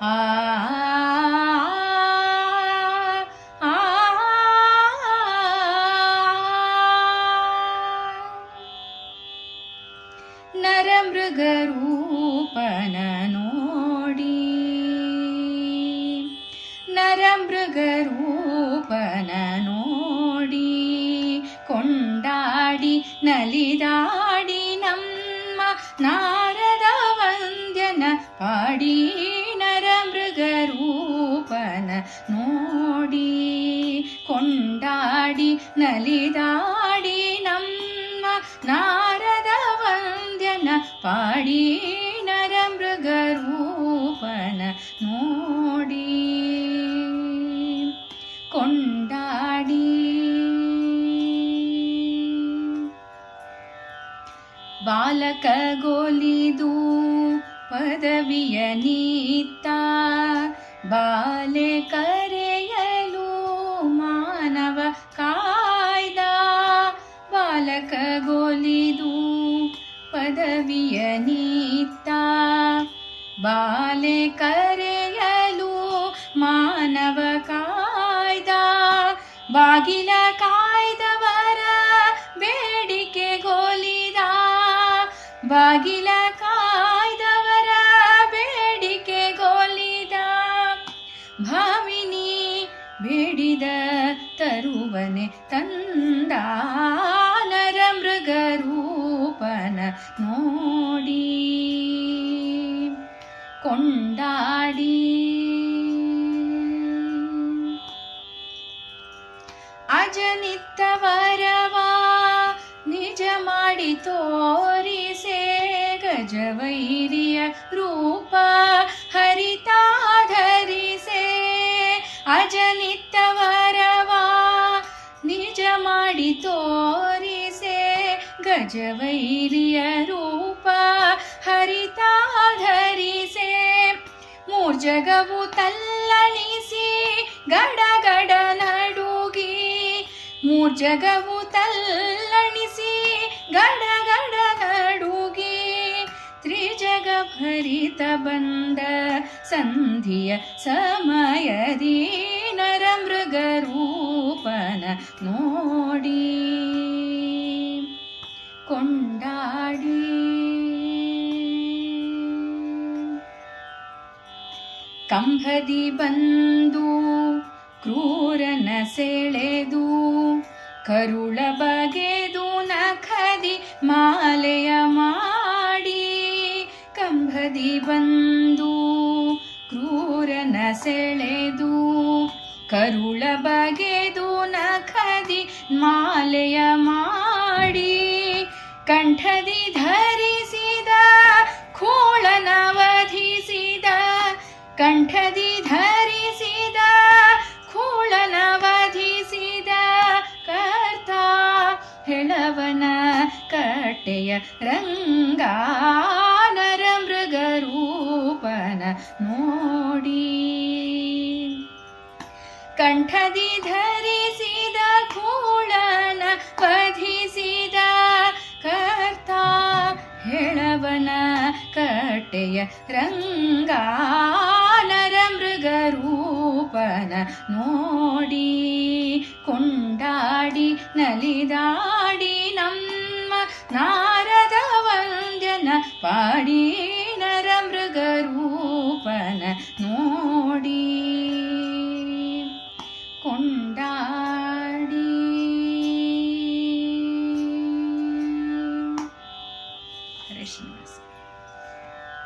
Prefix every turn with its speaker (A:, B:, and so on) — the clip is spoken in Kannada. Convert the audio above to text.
A: ಆ ನರಮೃಗರೂಪನ ನೋಡಿ ನರಮೃಗರೂಪನ ನೋಡಿ ಕೊಂಡಾಡಿ ನಲಿದಾಡಿ ನಮ್ಮ ನಾ ನೋಡಿ, ಕೊಂಡಾಡಿ, ನಲಿದಾಡಿ ನಮ್ಮ ನಾರದ ವಂದ್ಯನ ಪಾಡಿ, ನರ ಮೃಗರೂಪನ ನೋಡಿ. ಕೊಂಡಾಡಿ. ಬಾಲಕ ಗೋಲಿದು ಪದವಿಯ ನೀತ್ತ ಬಾಲೆ ಕರೆಯಲು ಮಾನವ ಕಾಯ್ದ. ಬಾಲಕಗೊಲಿದು ಪದವಿಯ ನೀತ್ತ. ಬಾಲೆ ಕರೆಯಲು ಮಾನವ ಕಾಯ್ದ. ಬಾಗಿಲ ಕಾಯ್ದವರ ಬೇಡಿಕೆ ಗೋಲಿದ. ಬಾಗಿಲ ಬೇಡಿದ ತರುವನೆ ತಂದ ನರ ಮೃಗರೂಪನ ನೋಡಿ ಕೊಂಡಾಡಿ ಅಜನಿತ್ತವರವಾ ನಿಜ ಮಾಡಿ ತೋರಿಸೆ ಗಜವೈರಿಯ ರೂಪ ಹರಿತಾಧರಿಸೆ ಅಜನಿತ್ತವರವಾ ತೋರಿಸೆ ಗಜವೈರಿಯ ರೂಪ ಹರಿತಾಧರಿಸೆ ಮೂರ್ಜಗವು ತಲ್ಲಣಿಸಿ ಗಡಗಡ ನಡುಗಿ. ಮೂರ್ಜಗವು ತಲ್ಲಣಿಸಿ ಗಡಗಡ ನಡುಗಿ. ತ್ರಿಜಗ ಭರಿತ ಬಂದ ಸಂಧಿಯ ಸಮಯದಿ ಮೃಗರೂಪನ ನೋಡಿ ಕೊಂಡಾಡಿ. ಕಂಬದಿ ಬಂದು ಕ್ರೂರನ ಸೆಳೆದು ಕರುಳ ಬಗೆದು ನಖದಿ ಮಾಲೆಯ ಮಾಡಿ ಕಂಬದಿ ಬಂದು ಕ್ರೂರನ ಸೆಳೆದು ಕರುಳ ಬಗೆದು ನಖದಿ ಮಾಲೆಯ ಮಾಡಿ ಕಂಠದಿ ಧರಿಸಿದ ಖೋಳನ ವಧಿಸಿದ, ಕಂಠದಿ ಧರಿಸಿದ ಖೋಳನ ವಧಿಸಿದ ಕರ್ತ ಹೆಳವನ ಕಟ್ಟೆಯ ರಂಗಾನರ ಮೃಗರೂಪನ ನೋಡಿ. ಕಂಠದಿ ಧರಿಸಿದ ಖೋಳನ ವಧಿಸಿದ ಕರ್ತ ಹೆಳವನ ಕಟ್ಟೆಯ ರಂಗಾನರ ಮೃಗರೂಪನ ನೋಡಿ ಕೊಂಡಾಡಿ ನಲಿದಾಡಿ ನಮ್ಮ ನಾರದ ವಂದ್ಯನ ಪಾಡಿ